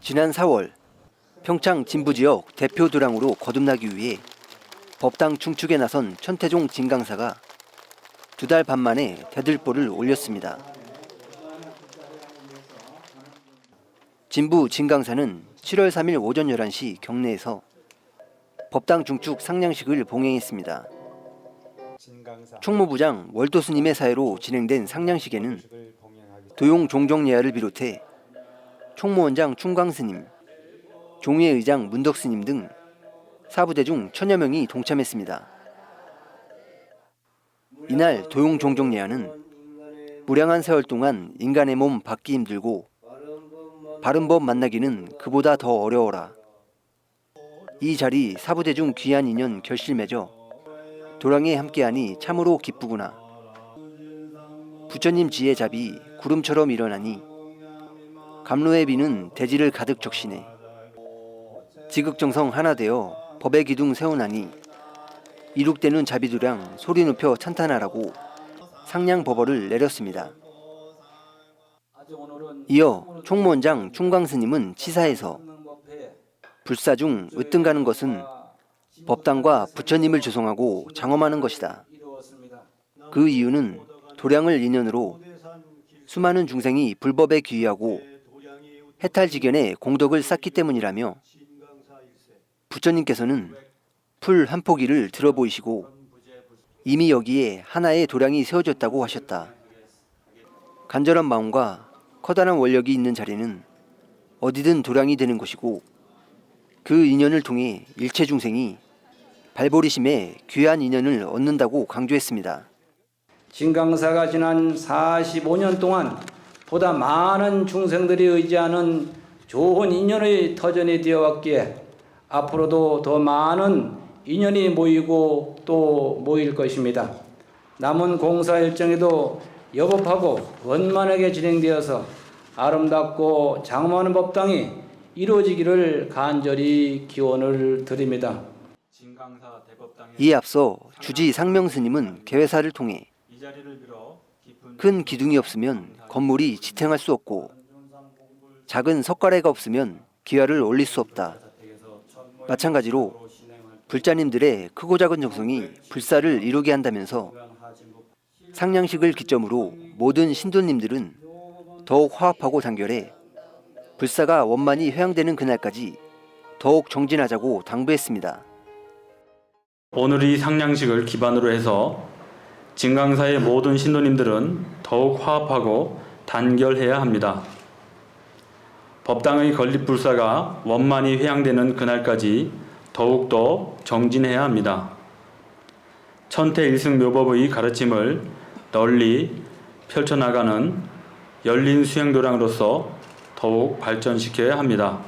지난 4월 평창 진부 지역 대표 도량으로 거듭나기 위해 법당 충축에 나선 천태종 진강사가 두 달 반 만에 대들보를 올렸습니다. 진부 진강사는 7월 3일 오전 11시 경내에서 법당 중축 상냥식을 봉행했습니다. 총무부장 월도스님의 사회로 진행된 상냥식에는 도용 종종예하를 비롯해 총무원장 충광스님, 종회 의장 문덕스님 등 사부대 중 천여 명이 동참했습니다. 이날 도용 종종예하는 무량한 세월 동안 인간의 몸 받기 힘들고 바른 법 만나기는 그보다 더 어려워라. 이 자리 사부대 중 귀한 인연 결실 맺어 도랑에 함께하니 참으로 기쁘구나. 부처님 지혜 잡이 구름처럼 일어나니 감로의 비는 대지를 가득 적시네. 지극정성 하나 되어 법의 기둥 세우나니 이룩되는 자비두량 소리 높여 찬탄하라고 상냥 법어를 내렸습니다. 이어 총무원장 충광스님은 치사에서 불사 중 으뜸가는 것은 법당과 부처님을 조성하고 장엄하는 것이다. 그 이유는 도량을 인연으로 수많은 중생이 불법에 귀의하고 해탈지견에 공덕을 쌓기 때문이라며 부처님께서는 풀 한 포기를 들어 보이시고 이미 여기에 하나의 도량이 세워졌다고 하셨다. 간절한 마음과 커다란 원력이 있는 자리는 어디든 도량이 되는 것이고 그 인연을 통해 일체 중생이 발보리심에 귀한 인연을 얻는다고 강조했습니다. 진강사가 지난 45년 동안 보다 많은 중생들이 의지하는 좋은 인연의 터전이 되어 왔기에 앞으로도 더 많은 인연이 모이고 또 모일 것입니다. 남은 공사 일정에도 여법하고 원만하게 진행되어서 아름답고 장엄한 법당이 이루어지기를 간절히 기원을 드립니다. 이에 앞서 주지 상명스님은 개회사를 통해 큰 기둥이 없으면 건물이 지탱할 수 없고 작은 석가래가 없으면 기와를 올릴 수 없다. 마찬가지로 불자님들의 크고 작은 정성이 불사를 이루게 한다면서 상냥식을 기점으로 모든 신도님들은 더욱 화합하고 단결해 불사가 원만히 회양되는 그날까지 더욱 정진하자고 당부했습니다. 오늘 이 상냥식을 기반으로 해서 진강사의 모든 신도님들은 더욱 화합하고 단결해야 합니다. 법당의 건립불사가 원만히 회양되는 그날까지 더욱더 정진해야 합니다. 천태일승묘법의 가르침을 널리 펼쳐나가는 열린 수행도량으로서 더욱 발전시켜야 합니다.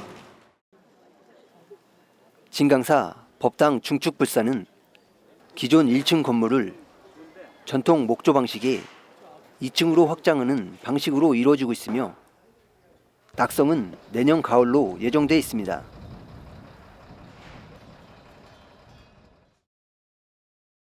진강사 법당 중축불사는 기존 1층 건물을 전통 목조 방식의 2층으로 확장하는 방식으로 이루어지고 있으며 낙성은 내년 가을로 예정돼 있습니다.